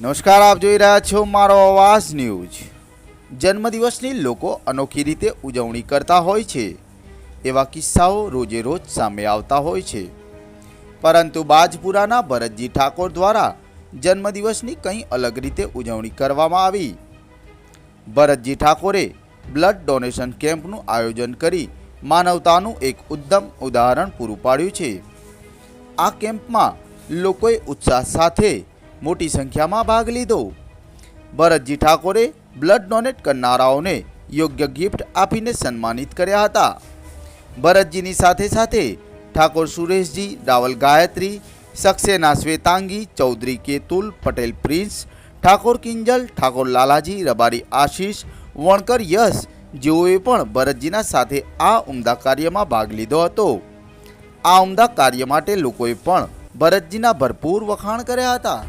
નમસ્કાર, આપ જોઈ રહ્યા છો મારો અવાજ ન્યૂઝ. જન્મદિવસની લોકો અનોખી રીતે ઉજવણી કરતા હોય છે. એવા કિસ્સાઓ રોજે રોજ સામે આવતા હોય છે. પરંતુ બાજપુરાના ભરતજી ઠાકોર દ્વારા જન્મદિવસની કંઈ અલગ રીતે ઉજવણી કરવામાં આવી. ભરતજી ઠાકોરે બ્લડ ડોનેશન કેમ્પનું આયોજન કરી માનવતાનું એક ઉત્તમ ઉદાહરણ પૂરું પાડ્યું છે. આ કેમ્પમાં લોકોએ ઉત્સાહ સાથે મોટી સંખ્યામાં ભાગ લીધો. ભરતજી ઠાકોરે બ્લડ ડોનેટ કરનારાઓને યોગ્ય ગિફ્ટ આપીને સન્માનિત કર્યા હતા. ભરતજીની સાથે સાથે ઠાકોર સુરેશજી, રાવલ ગાયત્રી, સક્સેના શ્વેતાંગી, ચૌધરી કેતુલ, પટેલ પ્રિન્સ, ઠાકોર કિંજલ, ઠાકોર લાલાજી, રબારી આશીષ, વણકર યશ જેઓએ પણ ભરતજીના સાથે આ ઉમદા કાર્યમાં ભાગ લીધો હતો. આ ઉમદા કાર્ય માટે લોકોએ પણ ભરતજીના ભરપૂર વખાણ કર્યા હતા.